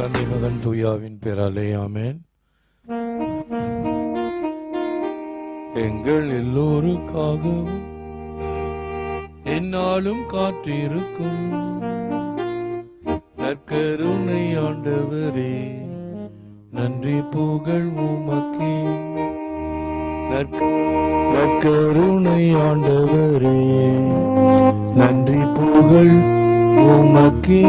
தந்தை மகன் தூயாவின் பேராலே ஆமேன். எங்கள் எல்லோருக்காகவும் என்னாலும் காற்றிருக்கும் நற்கருணை ஆண்டவரே நன்றி புகழ் உமக்கே. நற்கருணை ஆண்டவரே நன்றி புகழ் உமக்கே.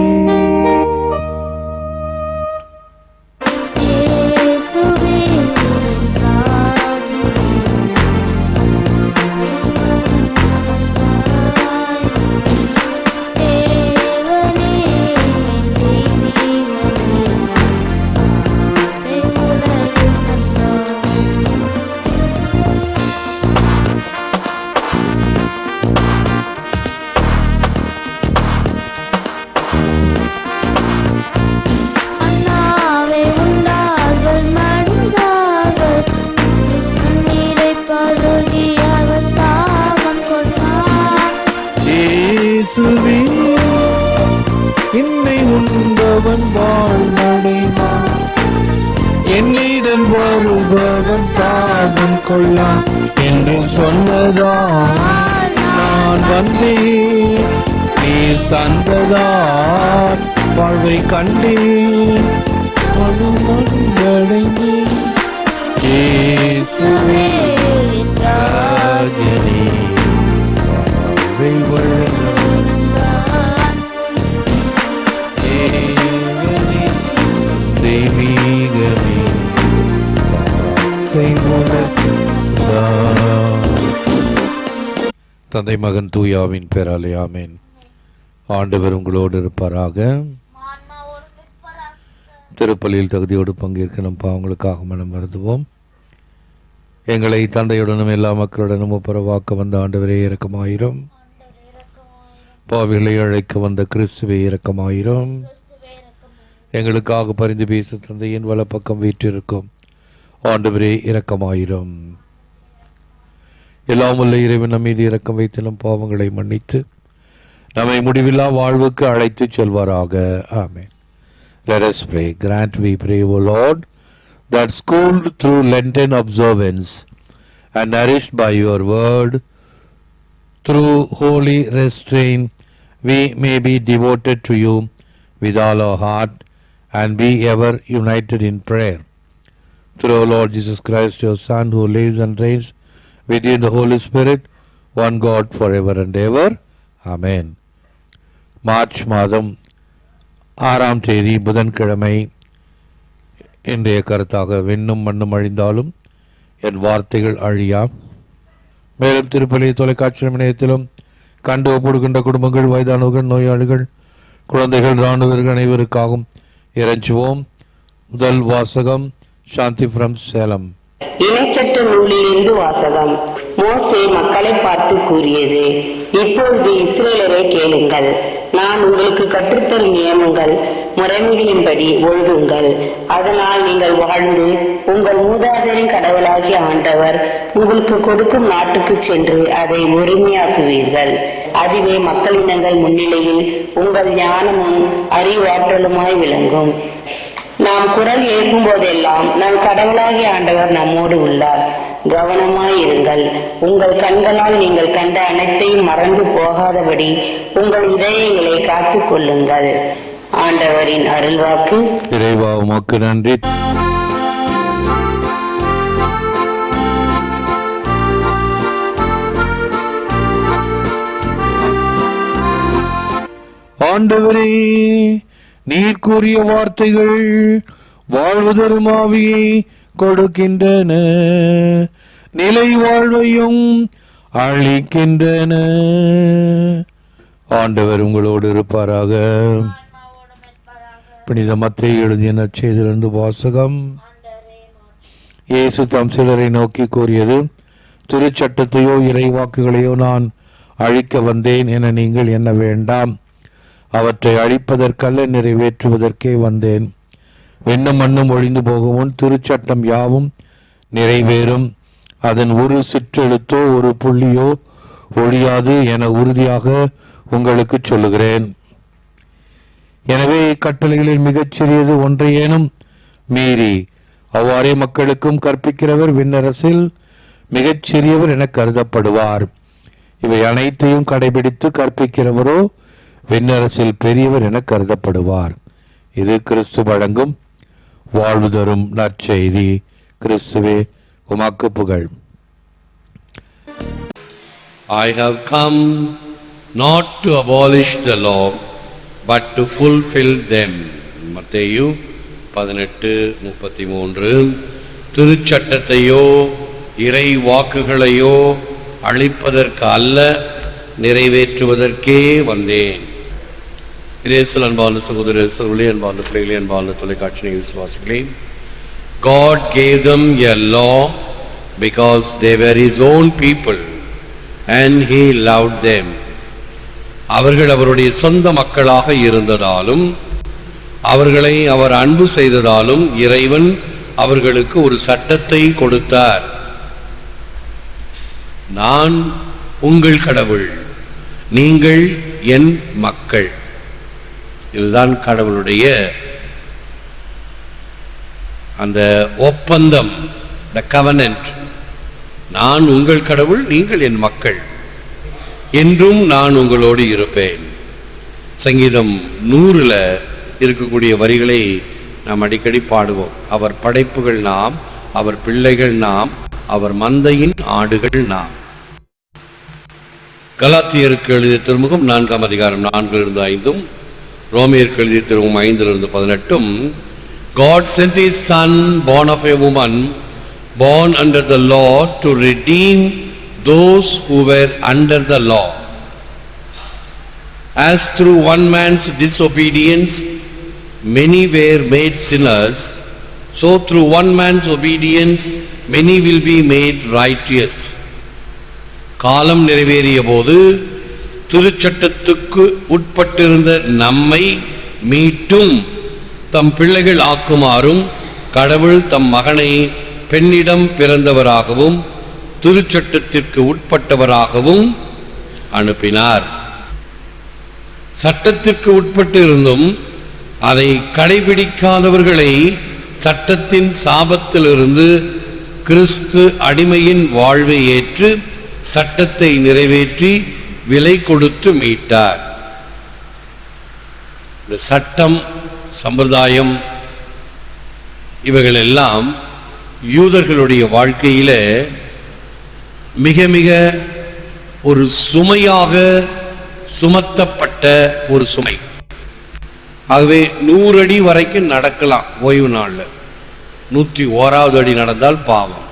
இயேசுவே என்னை உண்பவன் வாழ்நடைவான் என்னிடம் வருபவன் சாதம் கொள்ளா என்று சொன்னதா நான் வந்தேன். நீ தந்ததா வாழ்வை கண்டேன். மனமடைந்தேன் இயேசுவே ராஜனே வாழ்வை வழங்கும் தந்தை மகன் தூயாவின் பேராலே ஆமேன். ஆண்டவர் உங்களோடு இருப்பாராக. திருப்பலியில் தகுதியோடு பங்கேற்க நம் பாவங்களுக்காக மனம் வருதுவோம் எங்களை தந்தையுடனும் எல்லா மக்களுடனும் ஒப்புரவாக்க வந்த ஆண்டவரே இறக்கமாயிரும் பாவிகளை அழைக்க வந்த கிறிஸ்துவே இறக்கமாயிரும் எங்களுக்காக பரிந்து பேச தந்தையின் வலப்பக்கம் வீற்றிருக்கும். ஆண்டவரே இறக்கமாயிரும் எல்லாம் உள்ள இறைவன் நம் மீது இரக்கம் வைத்து நம் பாவங்களை மன்னித்து நம்மை முடிவில்லா வாழ்வுக்கு அழைத்து செல்வாராக amen Let us pray. Grant, we pray, O Lord, that schooled through Lenten observance and nourished by your word, through holy restraint, we may be devoted to you with all our heart and be ever united in prayer. Through our Lord Jesus Christ, your Son, who lives and reigns with you in the Holy Spirit, one God forever and ever. Amen. March மாதம் ஆறாம் தேதி புதன்கிழமை இன்றைய கருத்தாக விண்ணும் மண்ணும் அழிந்தாலும் என் வார்த்தைகள் அழியா மேலும் திருப்பலி தொலைக்காட்சி நிலையத்திலும் கண்டு ஒப்படுகின்ற குடும்பங்கள் வயதானவர்கள் நோயாளிகள் குழந்தைகள் இராணுவர்கள் அனைவருக்காகவும் இறைஞ்சுவோம் முதல் வாசகம் சாந்தி ஃப்ரம் சேலம் இணைச்சட்ட நூலிலிருந்து வாசகம். மோசே மக்களை பார்த்து கூறியது இப்பொழுது இஸ்ரேலரை கேளுங்கள். நான் உங்களுக்கு கற்றுத்தரும் நியமங்கள் முறைமைகளின்படி ஒழுகுங்கள். அதனால் நீங்கள் வாழ்ந்து உங்கள் மூதாதரின் கடவுளாகிய ஆண்டவர் உங்களுக்கு கொடுக்கும் நாட்டுக்கு சென்று அதை ஒருமையாக்குவீர்கள் அதுவே மக்களினங்கள் முன்னிலையில் உங்கள் ஞானமும் அறிவாற்றலுமாய் விளங்கும். நாம் குரல் எழுப்பும் போதெல்லாம் நம் கடவுளாகிய ஆண்டவர் நம்மோடு உள்ளார். கவனமாயிருங்கள் உங்கள் கண்களால் நீங்கள் கண்ட அனைத்தையும் மறந்து போகாதபடி உங்கள் இதயங்களை காத்துக் கொள்ளுங்கள். ஆண்டவரின் அருள்வாக்கு. இறைவா உமக்கு நன்றி. ஆண்டவரே நீர் கூறிய வார்த்தைகள் வாழ்வு கொடுக்கின்றன. நிலை வாழ்வையும் அழிக்கின்றன. ஆண்டவர் உங்களோடு இருப்பாராக. புனித மத்தை எழுதிய நற்செய்திலிருந்து வாசகம். இயேசு தம் சிலரை நோக்கி கூறியது திருச்சட்டத்தையோ இறைவாக்குகளையோ நான் அழிக்க வந்தேன் என நீங்கள் என்ன வேண்டாம். அவற்றை அழிப்பதற்கல்ல நிறைவேற்றுவதற்கே வந்தேன். வெண்ணும் மண்ணும் ஒழிந்து போகும் திருச்சட்டம் யாவும் நிறைவேறும். அதன் ஒரு சிற்றெழுத்தோ ஒரு புள்ளியோ ஒழியாது என உறுதியாக உங்களுக்கு சொல்லுகிறேன். எனவே இக்கட்டளைகளில் மிகச்சிறியது ஒன்றையேனும் மீறி அவ்வாறே மக்களுக்கும் கற்பிக்கிறவர் விண்ணரசில் மிகச்சிறியவர் என கருதப்படுவார். இவை அனைத்தையும் கடைபிடித்து கற்பிக்கிறவரோ விண்ணரசில் பெரியவர் என கருதப்படுவார். இது கிறிஸ்து வழங்கும் வாழ்வு தரும் நற்செய்தி. கிறிஸ்துவே உமாக்கு புகழ். I have come not to abolish the law but to fulfil them மத்தேயு பதினெட்டு முப்பத்தி மூன்று. திருச்சட்டத்தையோ இறை வாக்குகளையோ அழிப்பதற்கு அல்ல நிறைவேற்றுவதற்கே வந்தேன். இயேசுவில் அன்பான சகோதர சகோதரி அன்பான பிள்ளைகளே அன்பான தொலைக்காட்சி விசுவாசிகளே God gave them a law because they were his own people and he loved அவர்கள் அவருடைய சொந்த மக்களாக இருந்ததாலும் அவர்களை அவர் அன்பு செய்ததாலும் இறைவன் அவர்களுக்கு ஒரு சட்டத்தை கொடுத்தார். நான் உங்கள் கடவுள் நீங்கள் என் மக்கள். இதுதான் கடவுளுடைய அந்த ஒப்பந்தம் த கவனன்ட் நான் உங்கள் கடவுள் நீங்கள் என் மக்கள். என்றும் நான் உங்களோடு இருப்பேன். சங்கீதம் நூறுல இருக்கக்கூடிய வரிகளை நாம் அடிக்கடி பாடுவோம். அவர் படைப்புகள் நாம் அவர் பிள்ளைகள் நாம் அவர் மந்தையின் ஆடுகள் நாம். கலாத்தியருக்கு எழுதிய திருமுகம் நான்காம் அதிகாரம் நான்கிலிருந்து ஐந்தும் ரோமியருக்கு எழுதிய திருமுகம் ஐந்திலிருந்து பதினெட்டும் God sent his son born of a woman born under the law to redeem those who were under the law as through one man's disobedience many were made sinners so through one man's obedience many will be made righteous காலம் நிறைவேறிய போது திருச்சட்டத்துக்கு உட்பட்டிருந்த நம்மை மீட்டும் தம் பிள்ளைகள் ஆக்குமாறும் கடவுள் தம் மகனை பெண்ணிடம் பிறந்தவராகவும் திருச்சட்டத்திற்கு உட்பட்டவராகவும் அனுப்பினார். சட்டத்திற்கு உட்பட்டு இருந்தும் அதை கடைபிடிக்காதவர்களை சட்டத்தின் சாபத்திலிருந்து கிறிஸ்து அடிமையின் வாழ்வை ஏற்று சட்டத்தை நிறைவேற்றி விலை கொடுத்து மீட்டார். இந்த சட்டம் சம்பிரதாயம் இவைகள் எல்லாம் யூதர்களுடைய வாழ்க்கையில மிக மிக ஒரு சுமையாக சுமத்தப்பட்ட ஒரு சுமை. ஆகவே நூறு அடி வரைக்கும் நடக்கலாம் ஓய்வு நாள்ல. நூற்றி ஓராவது அடி நடந்தால் பாவம்.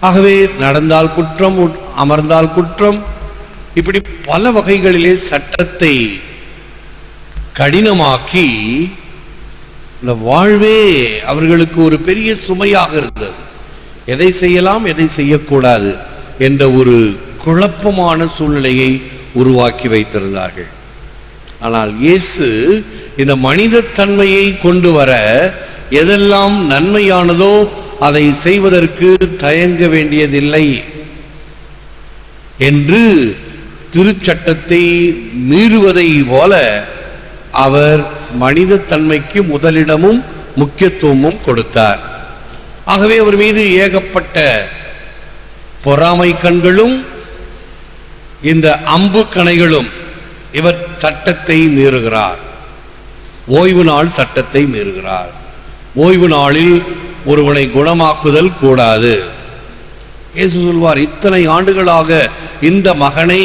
ஆகவே நடந்தால் குற்றம் உட்- அமர்ந்தால் குற்றம் இப்படி பல வகைகளிலே சட்டத்தை கடினமாக்கி இந்த வாழ்வே அவர்களுக்கு ஒரு பெரிய சுமையாக இருந்தது. எதை செய்யலாம் எதை செய்யக்கூடாது என்ற ஒரு குழப்பமான சூழ்நிலையை உருவாக்கி வைத்திருந்தார்கள். ஆனால் இயேசு இந்த மனித தன்மையை கொண்டு வர எதெல்லாம் நன்மையானதோ அதை செய்வதற்கு தயங்க வேண்டியதில்லை என்று திருச்சட்டத்தை மீறுவதை போல அவர் மனித தன்மைக்கு முதலிடமும் முக்கியத்துவமும் கொடுத்தார். ஆகவே அவர் மீது ஏகப்பட்ட பொறாமை கண்களும் இந்த அம்பு கணைகளும் இவர் சட்டத்தை மீறுகிறார். ஓய்வு நாள் சட்டத்தை மீறுகிறார். ஓய்வு நாளில் ஒருவனை குணமாக்குதல் கூடாது. இயேசு சொல்வார் இத்தனை ஆண்டுகளாக இந்த மகனை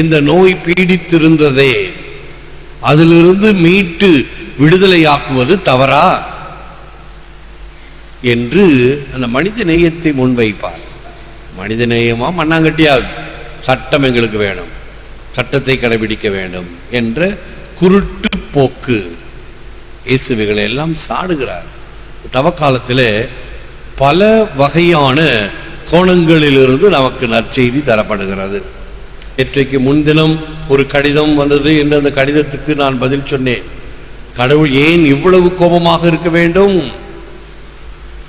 இந்த நோய் பீடித்திருந்ததே. அதிலிருந்து மீட்டு விடுதலையாக்குவது தவறா? என்று அந்த மனித நேயத்தை முன்வைப்பார். மனித நேயமா மண்ணாங்கட்டியாகும் சட்டம் எங்களுக்கு வேணும். சட்டத்தை கடைபிடிக்க வேண்டும் என்ற குருட்டு போக்கு இயேசுவைகளை எல்லாம் சாடுகிறார். தவக்காலத்தில் பல வகையான கோணங்களிலிருந்து நமக்கு நற்செய்தி தரப்படுகிறது. நேற்றைக்கு முன்தினம் ஒரு கடிதம் வந்தது என்று அந்த கடிதத்துக்கு நான் பதில் சொன்னேன். கடவுள் ஏன் இவ்வளவு கோபமாக இருக்க வேண்டும்?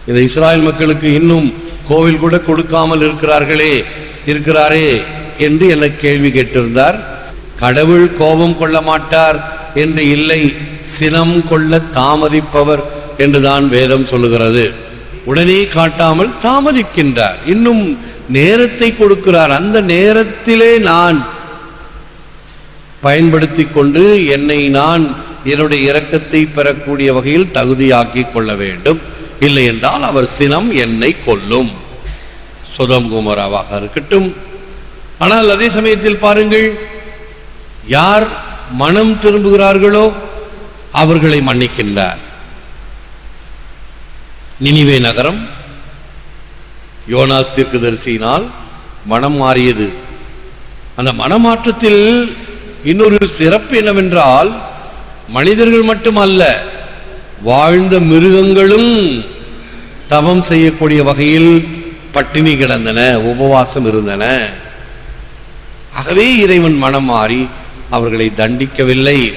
இந்த இஸ்ராயல் மக்களுக்கு இன்னும் கோவில் கூட கொடுக்காமல் இருக்கிறார்களே இருக்கிறாரே என்று என்னை கேள்வி கேட்டிருந்தார்? கடவுள் கோபம் கொள்ள மாட்டார் என்று இல்லை சினம் கொள்ள தாமதிப்பவர் என்றுதான் வேதம் சொல்லுகிறது. உடனே காட்டாமல் தாமதிக்கின்றார். இன்னும் நேரத்தை கொடுக்கிறார். அந்த நேரத்திலே நான் பயன்படுத்தி கொண்டு என்னை நான் என்னுடைய இரக்கத்தை பெறக்கூடிய வகையில் தகுதியாக்கி கொள்ள வேண்டும். இல்லை என்றால் அவர் சினம் என்னை கொல்லும். சுதம் குமராவாக இருக்கட்டும். ஆனால் அதே சமயத்தில் பாருங்கள் யார் மனம் திரும்புகிறார்களோ அவர்களை மன்னிக்கின்றார். நினிவே நகரம். யோனாஸ் தீர்க்கதரிசியினால் மனம் மாறியது. அந்த மனமாற்றத்தில் இன்னொரு சிறப்பு என்னவென்றால் மனிதர்கள் மட்டுமல்ல வாழ்ந்த மிருகங்களும் தவம் செய்யக்கூடிய வகையில் பட்டினி கிடந்தன உபவாசம் இருந்தன. ஆகவே இறைவன் மனம் மாறி அவர்களை தண்டிக்கவில்லை.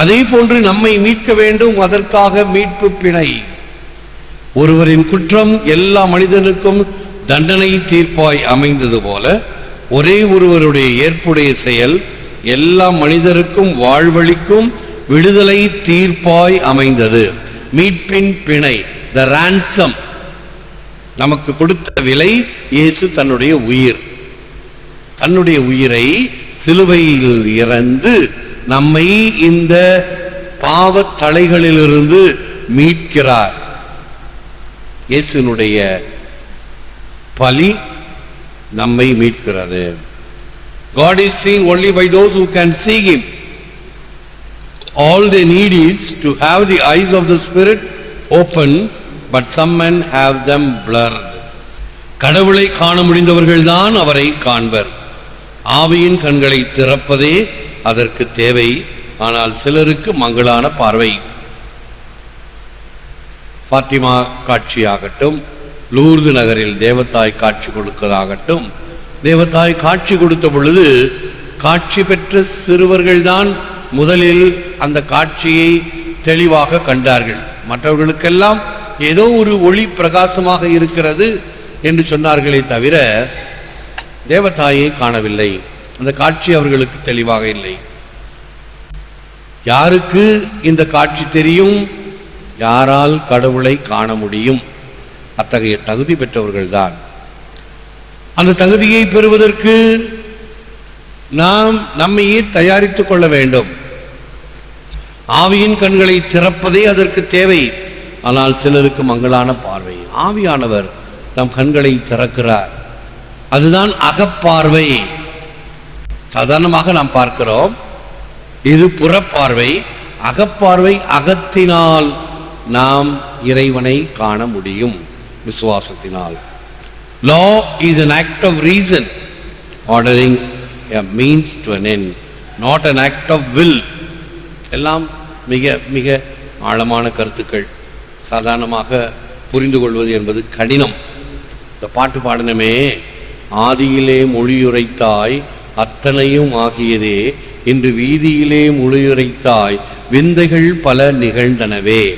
அதே போன்று நம்மை மீட்க வேண்டும் அதற்காக மீட்பு பிணை. ஒருவரின் குற்றம் எல்லா மனிதனுக்கும் தண்டனை தீர்ப்பாய் அமைந்தது போல ஒரே ஒருவருடைய ஏற்புடைய செயல் எல்லா மனிதருக்கும் வாழ்வழிக்கும் விடுதலை தீர்ப்பாய் அமைந்தது. மீட்பின் பிணை த ரான்சம் நமக்கு கொடுத்த விலை இயேசு தன்னுடைய உயிர். தன்னுடைய உயிரை சிலுவையில் இறந்து நம்மை இந்த பாவத் தலைகளிலிருந்து மீட்கிறார் இயேசுனுடைய பலி நம்மை மீட்கிறது God is seen only by those who can see him. All they need is to have the eyes of the Spirit open, but some men have them blurred. கடவுளை காண முடிந்தவர்கள்தான் அவரை காண்பர் ஆவியின் கண்களை திறப்பதே அதற்கு தேவை. ஆனால் சிலருக்கு மங்களான பார்வை. ஃபாத்திமா காட்சியாகட்டும் லூர்து நகரில் தேவதாய் காட்சி கொடுக்கதாகட்டும் தேவத்தாய் காட்சி கொடுத்த பொழுது காட்சி பெற்ற சிறுவர்கள்தான் முதலில் அந்த காட்சியை தெளிவாக கண்டார்கள். மற்றவர்களுக்கெல்லாம் ஏதோ ஒரு ஒளி பிரகாசமாக இருக்கிறது என்று சொன்னார்களே தவிர தேவதாயை காணவில்லை. அந்த காட்சி அவர்களுக்கு தெளிவாக இல்லை. யாருக்கு இந்த காட்சி தெரியும்? யாரால் கடவுளை காண முடியும்? அத்தகைய தகுதி பெற்றவர்கள்தான். அந்த தகுதியை பெறுவதற்கு நாம் நம்மையே தயாரித்துக் கொள்ள வேண்டும். ஆவியின் கண்களை திறப்பதே அதற்கு தேவை. ஆனால் சிலருக்கு மங்களான பார்வை. ஆவியானவர் நம் கண்களை திறக்கிறார். அதுதான் அகப்பார்வை. சாதாரணமாக நாம் பார்க்கிறோம் இது புறப்பார்வை அகப்பார்வை அகத்தினால் நாம் இறைவனை காண முடியும் விசுவாசத்தினால். Law is an act of reason ordering means to an end not an act of will எல்லாம் மிக மிக ஆழமான கருத்துக்கள். சாதாரணமாக புரிந்து கொள்வது என்பது கடினம். இந்த பாட்டு பாடினமே ஆதியிலே மொழியுரைத்தாய் அத்தனையும் ஆகியதே இன்று வீதியிலே மொழியுரைத்தாய். விந்தைகள் பல நிகழ்ந்தனவே.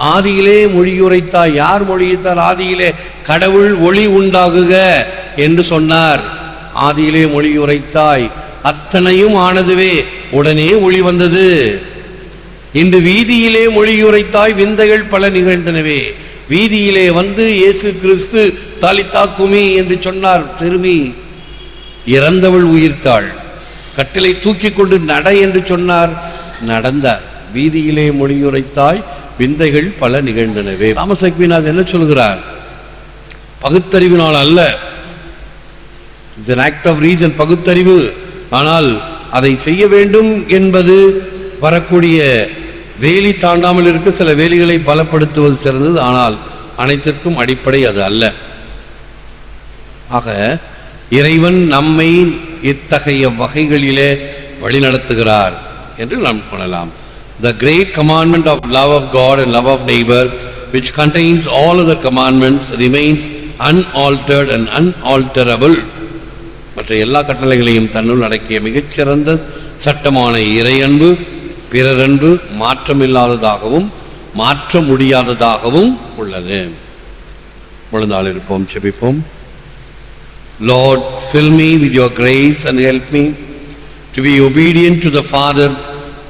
ஆதியிலே மொழியுரைத்தாய். யார் மொழியுரைத்தார் ஆதியிலே கடவுள் ஒளி உண்டாகுக என்று சொன்னார். ஆதியிலே மொழியுரைத்தாய். அத்தனையும் ஆனதுவே உடனே ஒளி வந்தது. இன்று வீதியிலே மொழியுரைத்தாய். விந்தைகள் பல நிகழ்ந்தனவே. வீதியிலே வந்து இயேசு கிறிஸ்து தாலித்தா குமி என்று சொன்னார் சிறுமி இறந்தவள் உயிர்த்தாள். கட்டிலை தூக்கி கொண்டு நட என்று சொன்னார். நடந்தார். வீதியிலே மொழியுரைத்தாய். விந்தைகள் பல நிகழ்ந்தனவே. ராமசக்மிநாத் என்ன சொல்கிறார்? பகுத்தறிவினால் அல்ல. இது ஆக்ட் ஆஃப் ரீசன் பகுத்தறிவு. ஆனால் அதை செய்ய வேண்டும் என்பது வரக்கூடிய வேலி தாண்டாமல் இருக்க சில வேலிகளை பலப்படுத்துவது சிறந்தது. ஆனால் அனைத்திற்கும் அடிப்படை அது அல்ல. ஆக இறைவன் நம்மை இத்தகைய வகைகளிலே வழிநடத்துகிறார் என்று நாம் கொள்ளலாம். The great commandment of love of God and love of neighbour which contains all other commandments, remains unaltered and unalterable. மற்ற எல்லா கட்டளைகளையும் தன்னுள் அடக்கிய மிகச்சிறந்த சட்டமான இறையன்பு பிறரன்பு மாற்றமில்லாததாகவும் மாற்ற முடியாததாகவும் உள்ளது. முழுநாள் இருப்போம் செபிப்போம். Lord, fill me with your grace and help me to be obedient to the Father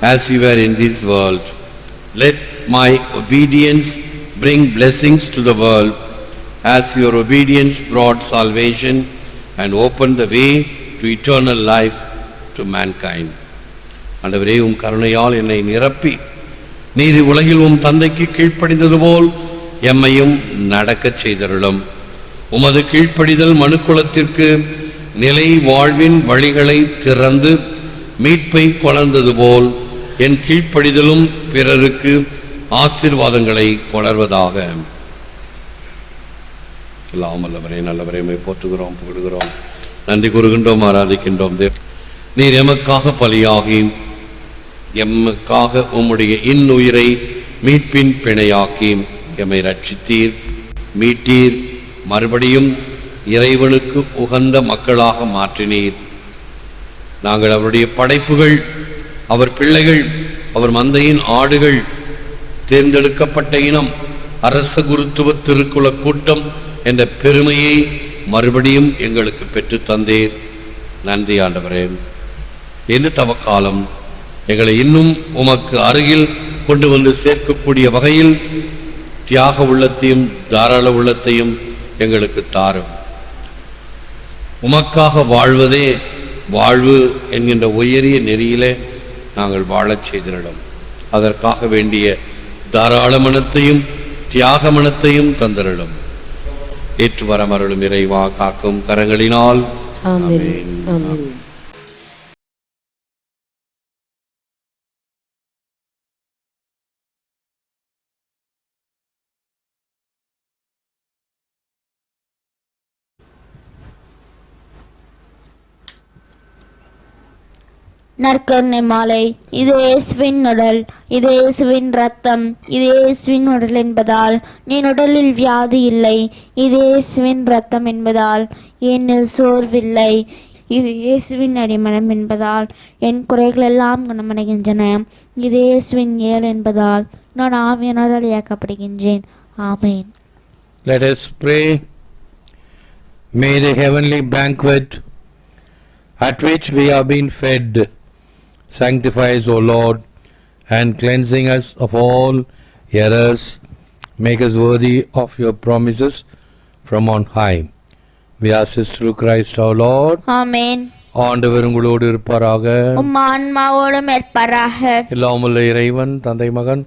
as you were in this world. Let my obedience bring blessings to the world as your obedience brought salvation and opened the way to eternal life to mankind. ஆண்டவரே உம் கருணையால் என்னை நிரப்பி நீதி உலகில் உம் தந்தைக்கு கீழ்ப்படிந்தது போல் எம்மையும் நடக்கச் செய்தருளும் உமது கீழ்ப்படிதல் மனுக்குலத்திற்கு நிலை வாழ்வின் வழிகளை திறந்து மீட்பை கொணர்ந்தது போல் என் கீழ்ப்படிதலும் பிறருக்கு ஆசீர்வாதங்களை கொணர்வதாக. எல்லாம் வல்லவரே நல்லவரே போற்றுகிறோம் புகழுகிறோம். நன்றி கூறுகின்றோம் ஆராதிக்கின்றோம். தேவ் நீர் எமக்காக பலியாகி எமக்காக உம்முடைய இன்னுயிரை மீட்பின் பிணையாக்கி எம்மை ரட்சித்தீர் மீட்டீர். மறுபடியும் இறைவனுக்கு உகந்த மக்களாக மாற்றினீர். நாங்கள் அவருடைய படைப்புகள் அவர் பிள்ளைகள் அவர் மந்தையின் ஆடுகள் தேர்ந்தெடுக்கப்பட்ட இனம் அரச குருத்துவ திருக்குல கூட்டம் என்ற பெருமையை மறுபடியும் எங்களுக்கு பெற்றுத் தந்தீர். நன்றி ஆண்டவரே. என்று தவக்காலம். எங்களை இன்னும் உமக்கு அருகில் கொண்டு வந்து சேர்க்கக்கூடிய வகையில் தியாக உள்ளத்தையும் தாராள உள்ளத்தையும் எங்களுக்கு தாரும். உமக்காக வாழ்வதே வாழ்வு என்கின்ற உயரிய நெறியிலே நாங்கள் வாழச் செய்திருடும் அதற்காக வேண்டிய தாராள மனத்தையும் தியாக மனத்தையும் தந்திருடும் ஏற்று வரமருளும் இறைவா காக்கும் கரங்களினால். ஆமென். ஆமென். நற்கருணை மாலை. இது இயேசுவின் உடல். இது இயேசுவின் ரத்தம். இது இயேசுவின் உடல் என்பதால் என் உடலில் வியாதி இல்லை. இது இயேசுவின் ரத்தம் என்பதால் என்னில் சோர்வில்லை. இது இயேசுவின் அடிமனம் என்பதால் என் குறைகள் எல்லாம் குணமடைகின்றன. இது இயேசுவின் ஏல் என்பதால் நான் ஆவியனரால் இயக்கப்படுகின்றேன் ஆமேன். Let us pray. May the heavenly banquet at which we have been fed sanctify us, O Lord, and cleansing us of all errors, make us worthy of your promises from on high. We ask this through Christ our Lord. ஆமேன் ஆண்டவர் உங்களோடு இருப்பாராக உம் ஆன்மாவோடும் ஏற்பாராக எல்லாமுள்ள இறைவன் தந்தை மகன்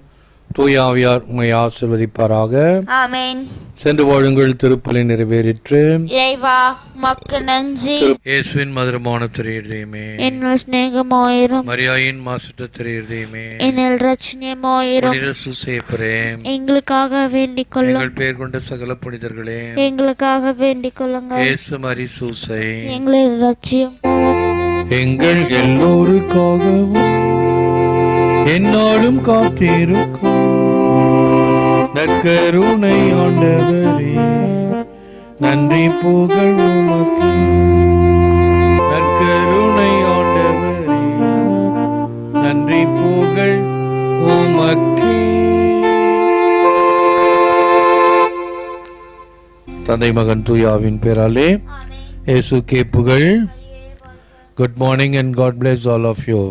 தூய ஆவியார் உம்மை ஆசிர்வதிப்பாராக. ஆமேன். சென்று வாழுங்கள் திருப்பலி நிறைவேறிற்று. இறைவா மக்கு நன்றி. இயேசுவின் மதுரமான திரையுதயமே என்னுள் சிநேகமாயிரும். மரியாயின் மாசற்ற திரையுதயமே என்னில் ரட்சணியமாயிரும் புனித சுசேப்பரே எங்களுக்காக வேண்டிக் கொள்ளும். எங்கள் பேர் கொண்ட சகல புனிதர்களே. எங்களுக்காக வேண்டிக் கொள்ளுங்கள். இயேசு மரி சூசை எங்களை ரட்சியும் எங்கள் எல்லோருக்காகவும் என்னாலும் காத்திருக்கும். நற்கருணை ஆண்டவரே நன்றி புகழ் உமக்கு. நற்கருணை ஆண்டவரே நன்றி புகழ் உமக்கே. தந்தை மகன் தூயாவின் பேராலே இயேசுக்கே புகழ். Good morning and God bless all of you.